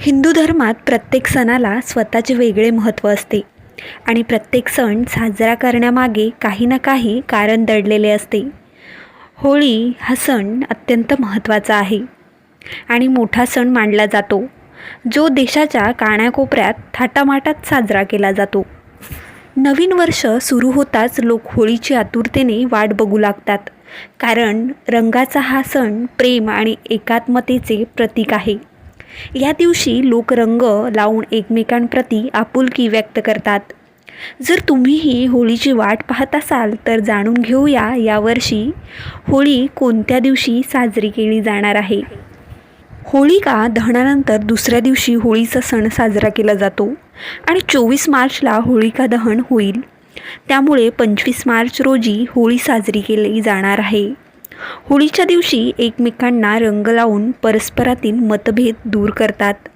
हिंदू धर्मात प्रत्येक सणाला स्वतःचे वेगळे महत्त्व असते. आणि प्रत्येक सण साजरा करण्यामागे काही ना काही कारण दडलेले असते. होळी हा सण अत्यंत महत्त्वाचा आहे. आणि मोठा सण मानला जातो. जो देशाच्या कानाकोपऱ्यात थाटामाटात साजरा केला जातो. नवीन वर्ष सुरू होताच लोक होळीची आतुरतेने वाट बघू लागतात. कारण रंगाचा हा सण प्रेम आणि एकात्मतेचे प्रतीक आहे. या दिवशी लोक रंग लावून एकमेकांप्रती आपुलकी व्यक्त करतात. जर तुम्हीही होळीची वाट पाहत असाल तर जाणून घेऊया यावर्षी होळी कोणत्या दिवशी साजरी केली जाणार आहे? होळिका दहनानंतर दुसऱ्या दिवशी होळीचा सण साजरा केला जातो आणि चोवीस मार्चला होळिका दहन होईल. त्यामुळे पंचवीस मार्च रोजी होळी साजरी केली जाणार आहे. होळीच्या दिवशी एकमेकांना रंग लावून परस्परातील मतभेद दूर करतात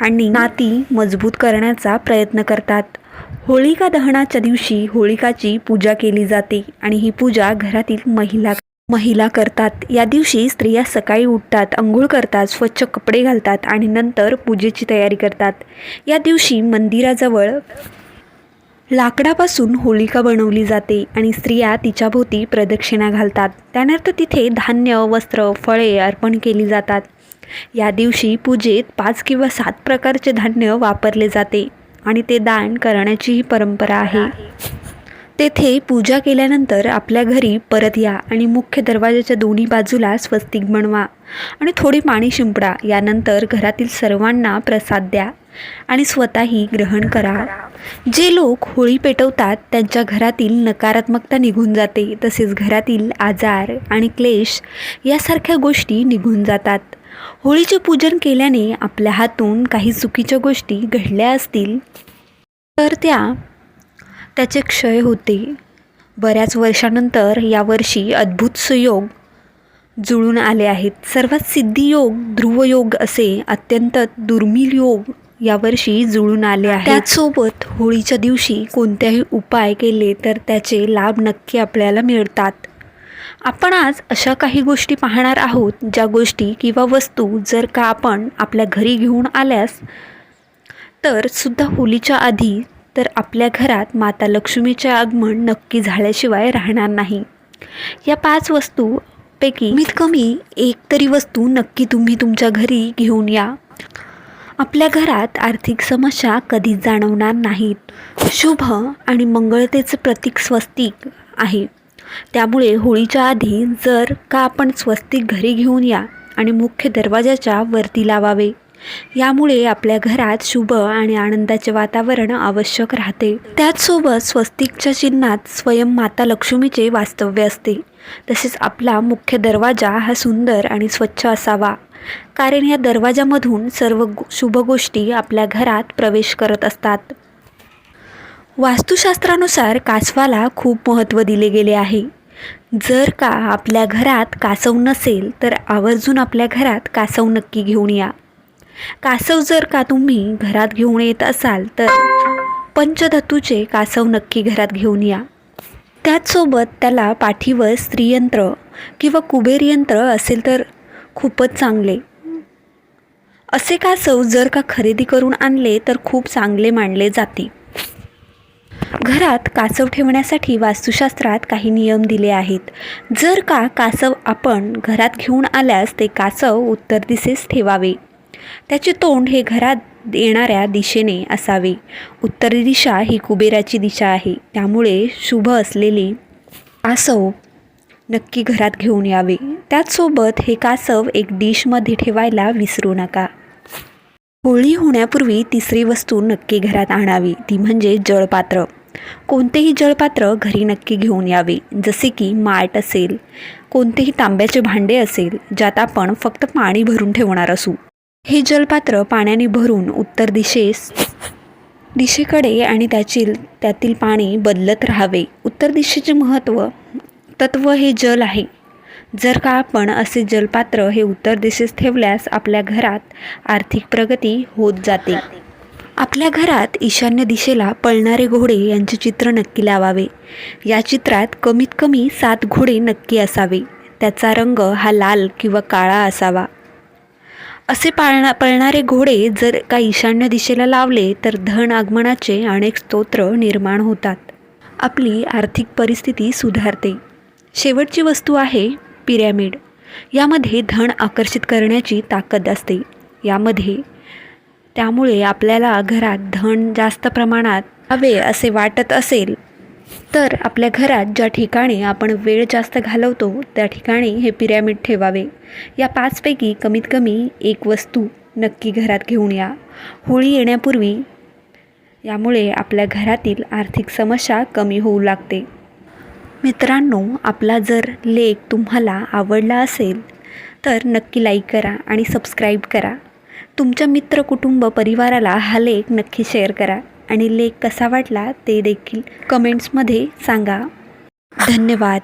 आणि नाती मजबूत करण्याचा प्रयत्न करतात. होळिका दहनाच्या दिवशी होळिकाची पूजा केली जाते आणि ही पूजा घरातील महिला महिला करतात. या दिवशी स्त्रिया सकाळी उठतात अंघोळ करतात स्वच्छ कपडे घालतात आणि नंतर पूजेची तयारी करतात. या दिवशी मंदिराजवळ लाकडापासून होलिका बनवली जाते आणि स्त्रिया तिच्याभोवती प्रदक्षिणा घालतात. त्यानंतर तिथे धान्य वस्त्र फळे अर्पण केली जातात. या दिवशी पूजेत पाच किंवा सात प्रकारचे धान्य वापरले जाते आणि ते दान करण्याचीही परंपरा आहे. तेथे पूजा केल्यानंतर आपल्या घरी परत या आणि मुख्य दरवाजाच्या दोन्ही बाजूला स्वस्तिक बनवा आणि थोडी पाणी शिंपडा. यानंतर घरातील सर्वांना प्रसाद द्या. आणि स्वतःही ग्रहण करा. जे लोक होळी पेटवतात त्यांच्या घरातील नकारात्मकता निघून जाते तसेच घरातील आजार आणि क्लेश यासारख्या गोष्टी निघून जातात. होळीचे पूजन केल्याने आपल्या हातून काही चुकीच्या गोष्टी घडल्या असतील तर त्या त्याचे क्षय होते. बऱ्याच वर्षानंतर यावर्षी अद्भुत सुयोग जुळून आले आहेत. सर्वात सिद्धी योग ध्रुवयोग असे अत्यंत दुर्मिळ योग यावर्षी जुळून आले आहेत. त्याचसोबत होळीच्या दिवशी कोणत्याही उपाय केले तर त्याचे लाभ नक्की आपल्याला मिळतात. आपण आज अशा काही गोष्टी पाहणार आहोत ज्या गोष्टी किंवा वस्तू जर का आपण आपल्या घरी घेऊन आल्यास तर सुद्धा होळीच्या आधी तर आपल्या घरात माता लक्ष्मीचे आगमन नक्की झाल्याशिवाय राहणार नाही. या पाच वस्तूपैकी कमीत कमी एक तरी वस्तू नक्की तुम्ही तुमच्या घरी घेऊन या. आपल्या घरात आर्थिक समस्या कधीच जाणवणार नाहीत. शुभ आणि मंगळतेचं प्रतीक स्वस्तिक आहे. त्यामुळे होळीच्या आधी जर का आपण स्वस्तिक घरी घेऊन या आणि मुख्य दरवाजाच्या वरती लावावे यामुळे आपल्या घरात शुभ आणि आनंदाचे वातावरण आवश्यक राहते. त्याचसोबत स्वस्तिकच्या चिन्हात स्वयं माता लक्ष्मीचे वास्तव्य असते. तसेच आपला मुख्य दरवाजा हा सुंदर आणि स्वच्छ असावा. कारण या दरवाजामधून सर्व शुभ गोष्टी आपल्या घरात प्रवेश करत असतात. वास्तुशास्त्रानुसार कासवाला खूप महत्त्व दिले गेले आहे. जर का आपल्या घरात कासव नसेल तर आवर्जून आपल्या घरात कासव नक्की घेऊन या. कासव जर का तुम्ही घरात घेऊन येत असाल तर पंचधतूचे कासव नक्की घरात घेऊन या. त्याचसोबत त्याला पाठीवर स्त्रीयंत्र किंवा कुबेर यंत्र असेल तर खूपच चांगले. असे कासव जर का खरेदी करून आणले तर खूप चांगले मानले जाते. घरात कासव ठेवण्यासाठी वास्तुशास्त्रात काही नियम दिले आहेत. जर का कासव आपण घरात घेऊन आल्यास ते कासव उत्तर दिशेस ठेवावे. त्याचे तोंड हे घरात येणाऱ्या दिशेने असावे. उत्तर दिशा ही कुबेराची दिशा आहे. त्यामुळे शुभ असलेले कासव नक्की घरात घेऊन यावे. त्याचसोबत हे कासव एक डिशमध्ये ठेवायला विसरू नका. होळी होण्यापूर्वी तिसरी वस्तू नक्की घरात आणावी. ती म्हणजे जळपात्र. कोणतेही जळपात्र घरी नक्की घेऊन यावे. जसे की माठ असेल कोणतेही तांब्याचे भांडे असेल ज्यात आपण फक्त पाणी भरून ठेवणार असू. हे जलपात्र पाण्याने भरून उत्तर दिशेस दिशेकडे आणि त्याची त्यातील पाणी बदलत राहावे. उत्तर दिशेचे महत्त्व तत्व हे जल आहे. जर का आपण असे जलपात्र हे उत्तर दिशेस ठेवल्यास आपल्या घरात आर्थिक प्रगती होत जाते. आपल्या घरात ईशान्य दिशेला पळणारे घोडे यांचे चित्र नक्की लावावे. या चित्रात कमीत कमी सात घोडे नक्की असावे. त्याचा रंग हा लाल किंवा काळा असावा. असे पाळणा पळणारे घोडे जर का ईशान्य दिशेला लावले तर धन आगमनाचे अनेक स्तोत्र निर्माण होतात. आपली आर्थिक परिस्थिती सुधारते. शेवटची वस्तू आहे पिरॅमिड. यामध्ये धन आकर्षित करण्याची ताकद असते. यामध्ये त्यामुळे आपल्याला घरात धन जास्त प्रमाणात हवे असे वाटत असेल तर आपल्या घरात ज्या ठिकाणी आपण वेळ जास्त घालवतो त्या ठिकाणी हे पिरॅमिड ठेवावे. या पाचपैकी कमीत कमी एक वस्तू नक्की घरात घेऊन या. होळी येण्यापूर्वी यामुळे आपल्या घरातील आर्थिक समस्या कमी होऊ लागते. मित्रांनो आपला जर लेख तुम्हाला आवडला असेल तर नक्की लाईक करा आणि सबस्क्राईब करा. तुमच्या मित्र कुटुंब परिवाराला हा लेख नक्की शेअर करा. आणि लेख कसा वाटला ते देखील कमेंट्समध्ये सांगा. धन्यवाद.